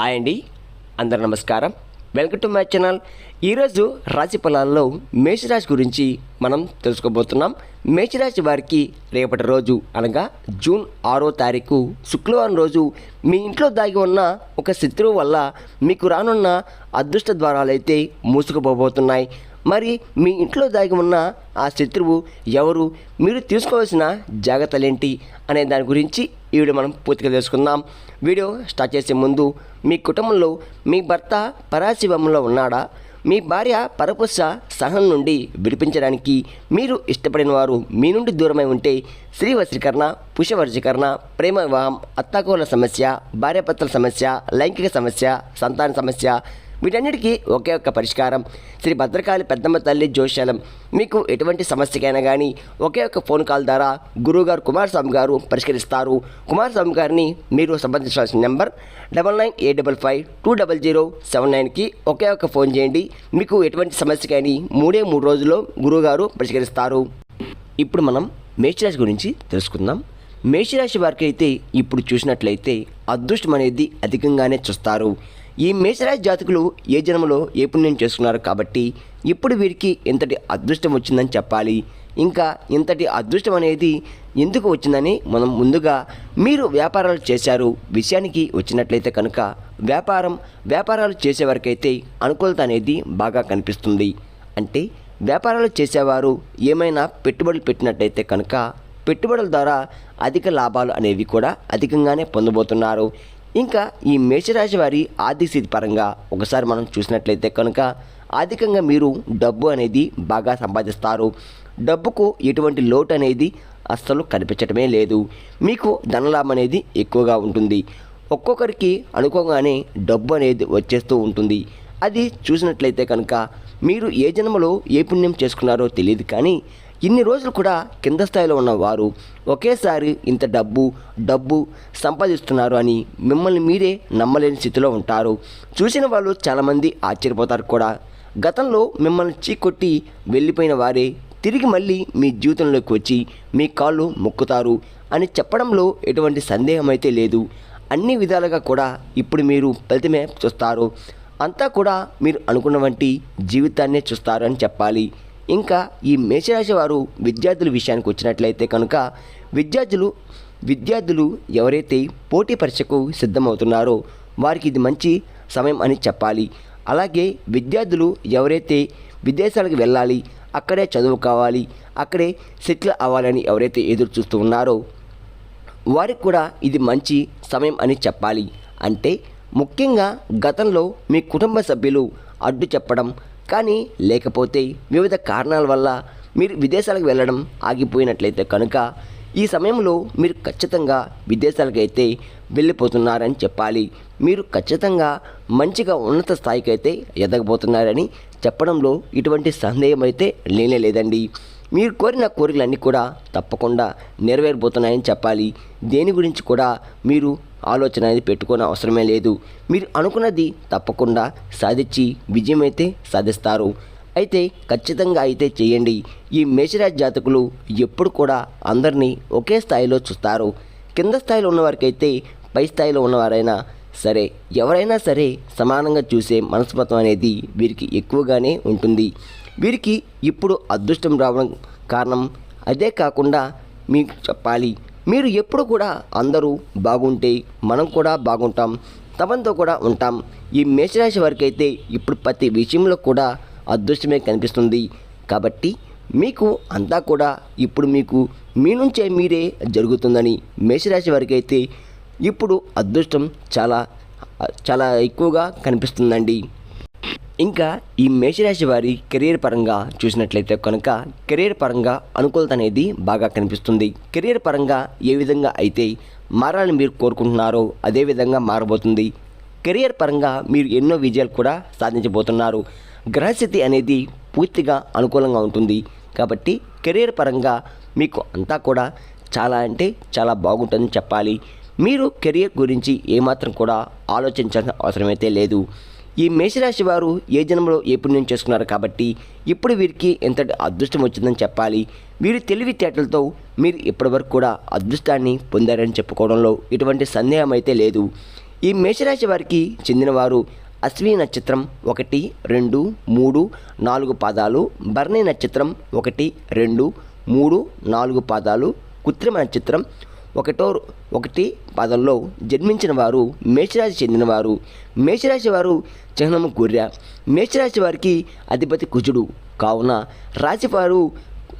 Hi అండి అందరు నమస్కారం. Welcome to my channel. ఈరోజు రాశి ఫలాల్లో మేషరాశి గురించి మనం తెలుసుకోబోతున్నాం. మేషరాశి వారికి రేపటి రోజు అనగా జూన్ ఆరో తారీఖు శుక్రవారం రోజు మీ ఇంట్లో దాగి ఉన్న ఒక శత్రువు వల్ల మీకు రానున్న అదృష్ట ద్వారాలు అయితే మూసుకుపోబోతున్నాయి. మరి మీ ఇంట్లో దాగి ఉన్న ఆ శత్రువు ఎవరు? మీరు తీసుకోవాల్సిన జాగ్రత్తలేంటి? అనే దాని గురించి ఈ వీడియో మనం పూర్తిగా తెలుసుకుందాం. వీడియో స్టార్ట్ చేసే ముందు మీ కుటుంబంలో మీ భర్త పరాశివంలో ఉన్నాడా? మీ భార్య పరపుష సహనం నుండి విడిపించడానికి మీరు ఇష్టపడిన వారు మీ నుండి దూరమై ఉంటే స్త్రీ వశీకరణ పుషవర్జీకరణ ప్రేమ వివాహం అత్తాకోల సమస్య భార్యాపత్ర సమస్య లైంగిక సమస్య సంతాన సమస్య వీటన్నిటికీ ఒకే ఒక్క పరిష్కారం. శ్రీ భద్రకాళి పెద్దమ్మ తల్లి జోషాలం మీకు ఎటువంటి సమస్యకైనా కానీ ఒకే ఒక్క ఫోన్ కాల్ ద్వారా గురువుగారు కుమారస్వామి గారు పరిష్కరిస్తారు. కుమారస్వామి గారిని మీరు సంబంధించాల్సిన number double nine eight double five two double zero seven నైన్కి ఒకే ఒక్క ఫోన్ చేయండి. మీకు ఎటువంటి సమస్యకైనా మూడే మూడు రోజుల్లో గురువుగారు పరిష్కరిస్తారు. ఇప్పుడు మనం మేషరాశి గురించి తెలుసుకుందాం. మేషరాశి వారికి అయితే ఇప్పుడు చూసినట్లయితే అదృష్టం అనేది అధికంగానే చూస్తారు. ఈ మేషరాశి జాతకులు ఏ జన్మలో ఏ పుణ్యం చేసుకున్నారు కాబట్టి ఇప్పుడు వీరికి ఇంతటి అదృష్టం వచ్చిందని చెప్పాలి. ఇంకా ఇంతటి అదృష్టం అనేది ఎందుకు వచ్చిందని మనం ముందుగా మీరు వ్యాపారాలు చేశారు విషయానికి వచ్చినట్లయితే కనుక వ్యాపారం వ్యాపారాలు చేసేవారికైతే అనుకూలత అనేది బాగా కనిపిస్తుంది. అంటే వ్యాపారాలు చేసేవారు ఏమైనా పెట్టుబడులు పెట్టినట్టయితే కనుక పెట్టుబడుల ద్వారా అధిక లాభాలు అనేవి కూడా అధికంగానే పొందబోతున్నారు. ఇంకా ఈ మేషరాశి వారి ఆర్థిక స్థితి పరంగా ఒకసారి మనం చూసినట్లయితే కనుక అధికంగా మీరు డబ్బు అనేది బాగా సంపాదిస్తారు. డబ్బుకు ఎటువంటి లోటు అనేది అస్సలు కనిపించటమే లేదు. మీకు ధనలాభం అనేది ఎక్కువగా ఉంటుంది. ఒక్కొక్కరికి అనుకోగానే డబ్బు అనేది వచ్చేస్తూ ఉంటుంది. అది చూసినట్లయితే కనుక మీరు ఏ జన్మలో ఏ పుణ్యం చేసుకున్నారో తెలియదు కానీ ఇన్ని రోజులు కూడా కింద స్థాయిలో ఉన్న వారు ఒకేసారి ఇంత డబ్బు డబ్బు సంపాదిస్తున్నారు అని మిమ్మల్ని మీరే నమ్మలేని స్థితిలో ఉంటారు. చూసిన వాళ్ళు చాలామంది ఆశ్చర్యపోతారు కూడా. గతంలో మిమ్మల్ని చీకొట్టి వెళ్ళిపోయిన వారే తిరిగి మళ్ళీ మీ జీవితంలోకి వచ్చి మీ కాళ్ళు మొక్కుతారు అని చెప్పడంలో ఎటువంటి సందేహం అయితే లేదు. అన్ని విధాలుగా కూడా ఇప్పుడు మీరు ఫలితమే చూస్తారు. అంతా కూడా మీరు అనుకున్న వంటి జీవితాన్నే చూస్తారు అని చెప్పాలి. ఇంకా ఈ మేషరాశి వారు విద్యార్థుల విషయానికి వచ్చినట్లయితే కనుక విద్యార్థులు విద్యార్థులు ఎవరైతే పోటీ పరీక్షకు సిద్ధమవుతున్నారో వారికి ఇది మంచి సమయం అని చెప్పాలి. అలాగే విద్యార్థులు ఎవరైతే విదేశాలకు వెళ్ళాలి అక్కడే చదువుకోవాలి అక్కడే సెటిల్ అవ్వాలని ఎవరైతే ఎదురు చూస్తూ ఉన్నారో వారికి కూడా ఇది మంచి సమయం అని చెప్పాలి. అంటే ముఖ్యంగా గతంలో మీ కుటుంబ సభ్యులు అడ్డు చెప్పడం కానీ లేకపోతే వివిధ కారణాల వల్ల మీరు విదేశాలకు వెళ్ళడం ఆగిపోయినట్లయితే కనుక ఈ సమయంలో మీరు ఖచ్చితంగా విదేశాలకు అయితే వెళ్ళిపోతున్నారని చెప్పాలి. మీరు ఖచ్చితంగా మంచిగా ఉన్నత స్థాయికి అయితే ఎదగబోతున్నారని చెప్పడంలో ఇటువంటి సందేహం అయితే లేనే లేదండి. మీరు కోరిన కోరికలన్నీ కూడా తప్పకుండా నెరవేరబోతున్నాయని చెప్పాలి. దేని గురించి కూడా మీరు ఆలోచన అనేది పెట్టుకోని అవసరమే లేదు. మీరు అనుకున్నది తప్పకుండా సాధించి విజయం అయితే సాధిస్తారు. అయితే ఖచ్చితంగా అయితే చేయండి. ఈ మేషరాజ్ జాతకులు ఎప్పుడు కూడా అందరినీ ఒకే స్థాయిలో చూస్తారు. కింద స్థాయిలో ఉన్నవారికైతే పై స్థాయిలో ఉన్నవారైనా సరే ఎవరైనా సరే సమానంగా చూసే మనస్తత్వం అనేది వీరికి ఎక్కువగానే ఉంటుంది. వీరికి ఇప్పుడు అదృష్టం రావడం కారణం అదే కాకుండా మీకు చెప్పాలి. మీరు ఎప్పుడు కూడా అందరూ బాగుంటే మనం కూడా బాగుంటాం తమంతో కూడా ఉంటాం. ఈ మేషరాశి వారికి అయితే ఇప్పుడు ప్రతి విషయంలో కూడా అదృష్టమే కనిపిస్తుంది. కాబట్టి మీకు అంతా కూడా ఇప్పుడు మీకు మీ నుంచే మీరే జరుగుతుందని మేషరాశి వారికి అయితే ఇప్పుడు అదృష్టం చాలా చాలా ఎక్కువగా కనిపిస్తుందండి. ఇంకా ఈ మేషరాశి వారి కెరీర్ పరంగా చూసినట్లయితే కనుక కెరీర్ పరంగా అనుకూలత అనేది బాగా కనిపిస్తుంది. కెరీర్ పరంగా ఏ విధంగా అయితే మారాలని మీరు కోరుకుంటున్నారో అదే విధంగా మారబోతుంది. కెరియర్ పరంగా మీరు ఎన్నో విజయాలు కూడా సాధించబోతున్నారు. గ్రహస్థితి అనేది పూర్తిగా అనుకూలంగా ఉంటుంది. కాబట్టి కెరీర్ పరంగా మీకు అంతా కూడా చాలా అంటే చాలా బాగుంటుందని చెప్పాలి. మీరు కెరియర్ గురించి ఏమాత్రం కూడా ఆలోచించాల్సిన అవసరమైతే లేదు. ఈ మేషరాశి వారు ఏ జన్మలో ఏ పుణ్యం చేసుకున్నారు కాబట్టి ఇప్పుడు వీరికి ఎంతటి అదృష్టం వచ్చిందని చెప్పాలి. వీరి తెలివితేటలతో మీరు ఇప్పటివరకు కూడా అదృష్టాన్ని పొందారని చెప్పుకోవడంలో ఎటువంటి సందేహం అయితే లేదు. ఈ మేషరాశి వారికి చెందినవారు అశ్విని నక్షత్రం ఒకటి రెండు మూడు నాలుగు పాదాలు భరణి నక్షత్రం ఒకటి రెండు మూడు నాలుగు పాదాలు కృత్రిమ నక్షత్రం ఒకటో ఒకటి పాదంలో జన్మించిన వారు మేషరాశి చెందినవారు. మేషరాశి వారు చిహ్నము గొర్రె. మేషరాశి వారికి అధిపతి కుజుడు. కావున రాశివారు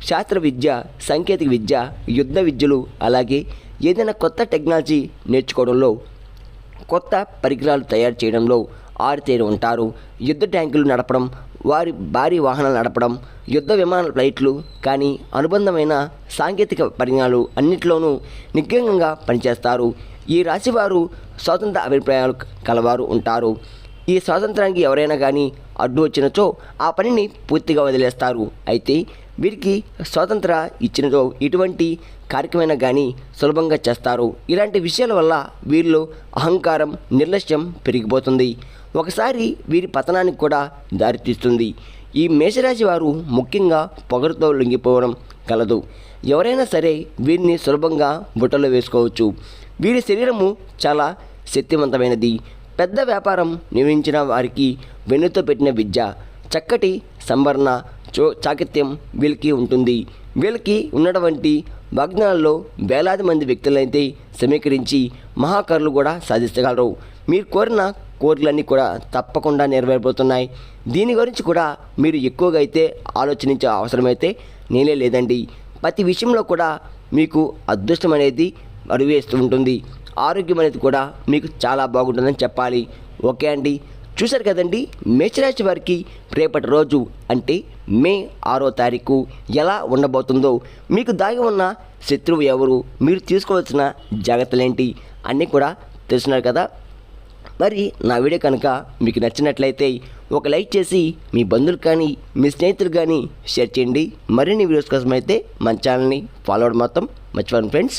శాస్త్ర విద్య సాంకేతిక విద్య యుద్ధ విద్యలు అలాగే ఏదైనా కొత్త టెక్నాలజీ నేర్చుకోవడంలో కొత్త పరికరాలు తయారు చేయడంలో ఆరితేరి ఉంటారు. యుద్ధ ట్యాంకులు నడపడం వారి భారీ వాహనాలు నడపడం యుద్ధ విమాన ఫ్లైట్లు కానీ అనుబంధమైన సాంకేతిక పరిజ్ఞానాలు అన్నింటిలోనూ నిగ్రంగా పనిచేస్తారు. ఈ రాశివారు స్వతంత్ర అభిప్రాయాలు కలవారు ఉంటారు. ఈ స్వాతంత్రానికి ఎవరైనా కానీ అడ్డు వచ్చినచో ఆ పనిని పూర్తిగా వదిలేస్తారు. అయితే వీరికి స్వాతంత్ర ఇచ్చినతో ఇటువంటి కార్యక్రమైనా కానీ సులభంగా చేస్తారు. ఇలాంటి విషయాల వల్ల వీరిలో అహంకారం నిర్లక్ష్యం పెరిగిపోతుంది. ఒకసారి వీరి పతనానికి కూడా దారితీస్తుంది ఈ మేషరాశి వారు ముఖ్యంగా పొగరుతో లొంగిపోవడం కలదు. ఎవరైనా సరే వీరిని సులభంగా బుట్టలో వేసుకోవచ్చు. వీరి శరీరము చాలా శక్తివంతమైనది. పెద్ద వ్యాపారం నిర్వహించిన వారికి వెన్నుతో పెట్టిన విద్య చక్కటి సంభరణ చో చాకిత్యం వీళ్ళకి ఉంటుంది. వీళ్ళకి ఉన్నటువంటి వాగ్దానాల్లో వేలాది మంది వ్యక్తులైతే సమీకరించి మహాకరులు కూడా సాధించగలరు. మీరు కోరిన కోరికలన్నీ కూడా తప్పకుండా నెరవేరబోతున్నాయి. దీని గురించి కూడా మీరు ఎక్కువగా అయితే ఆలోచించే అవసరమైతే నేనే లేదండి. ప్రతి విషయంలో కూడా మీకు అదృష్టం అనేది అరువేస్తూ ఉంటుంది. ఆరోగ్యం అనేది కూడా మీకు చాలా బాగుంటుందని చెప్పాలి. ఓకే అండి. చూశారు కదండి మేషరాశి వారికి రేపటి రోజు అంటే మే ఆరో తారీఖు ఎలా ఉండబోతుందో మీకు దాగి ఉన్న శత్రువు ఎవరు మీరు తీసుకోవాల్సిన జాగ్రత్తలేంటి అన్నీ కూడా తెలుసున్నారు కదా. మరి నా వీడియో కనుక మీకు నచ్చినట్లయితే ఒక లైక్ చేసి మీ బంధువులు కానీ మీ స్నేహితులు కానీ షేర్ చేయండి. మరిన్ని వీడియోస్ కోసం అయితే మన ఛానల్ని ఫాలో అవడం మొత్తం మర్చిపోండి ఫ్రెండ్స్.